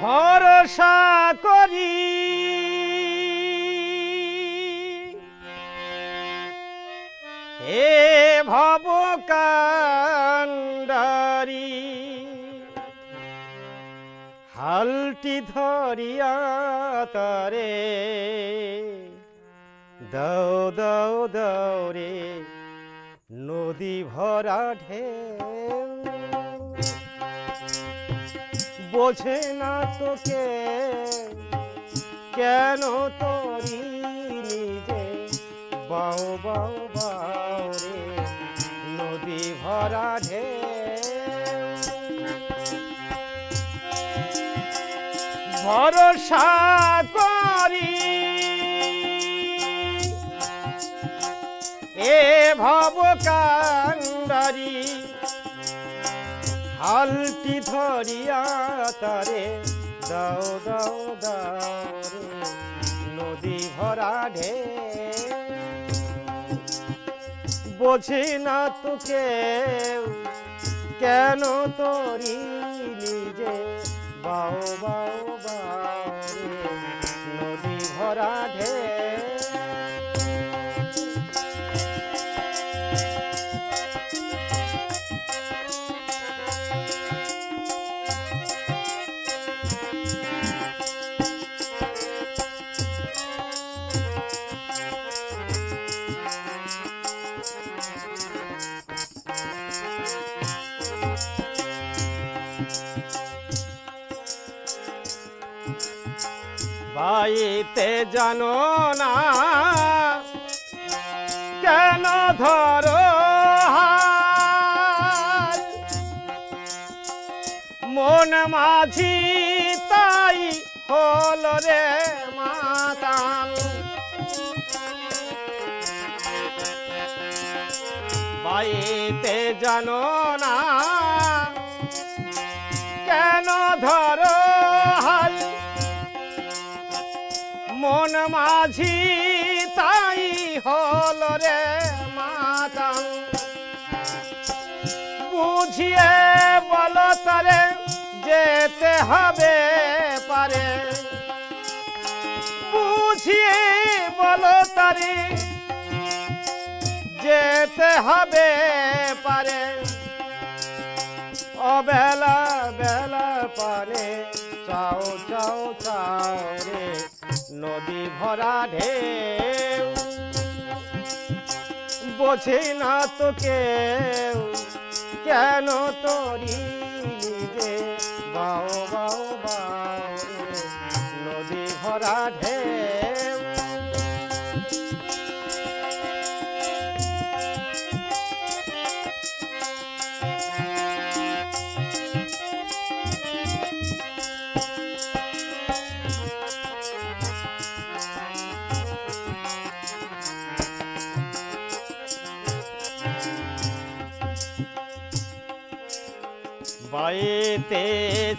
ভরসা করি। হে ভব কান্ডারি হালটি ধরিয়া তারে দৌ দাও রে নদী ভরা ঢেউ। বোঝে না তোকে, কেন তোরি নিজে? বাউ বাউ বাউ রে, নদী ভরা ঢেউ। ভরসা করি, এ ভব কান্ডারি হালটি ধরিয়া তারে, দাও দাও দাও নদী ভরা ঢে বোঝে না তোকে, কেন তোরি নিজে? বাও বাও বাও নদী ভরা ঢে বাইতে জানো না। কেন ধরো? মন মাঝি তাই হল রে মাতাল। বাইতে জানো না। কেন ধরো মন মাঝি তাই হল রে মাতা। বুঝিয়ে বল তারে যেতে হবে পারে। বুঝিয়ে বল তারে যেতে হবে পারে। অবেলা নদী ভরা ঢেউ। বোঝে না তোকে কেন তরি যে বাও বাও বাও, নদী ভরা ঢেউ। বাড়িতে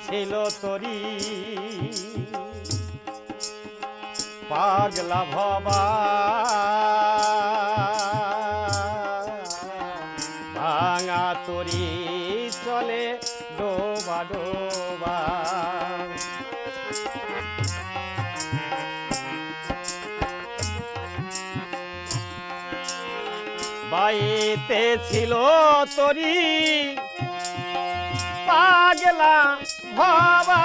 ছিল তরি। পাগলা ভবা। ভাঙা তরি চলে ডোবা ডোবা। বাইতে ছিল তরি। পাগলা ভবা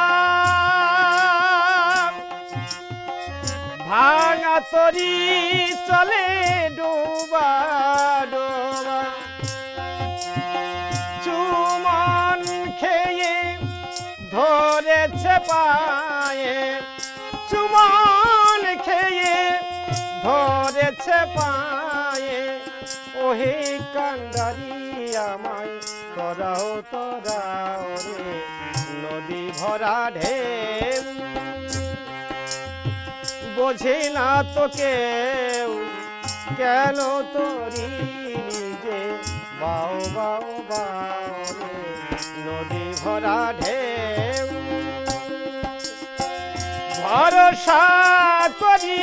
ভাঙা তরি চলে ডোবা ডোবা। চুমন খেয়ে ধরেছে পায়ে। চুমন খেয়ে ধরেছে পায়ে। ওহে কান্দারি আমায় তরাও তরাও রে নদী ভরা ঢেউ। বোঝে না তোকে কেন তোরি নিজে? বাও বাও রে নদী ভরা ঢেউ। ভরসা করি।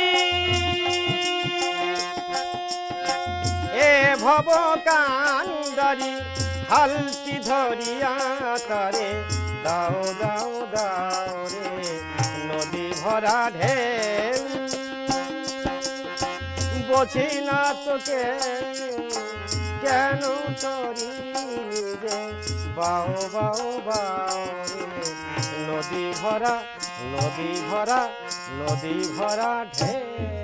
এ ভব কান্দারি হালতি ধরিয়া তারে, দাও দাও দাও রে ঢেউ বোঝি না তোকে কেন তরি যে, বাও বাও বাও রে। নদী ভরা নদী ভরা নদী ভরা ঢেউ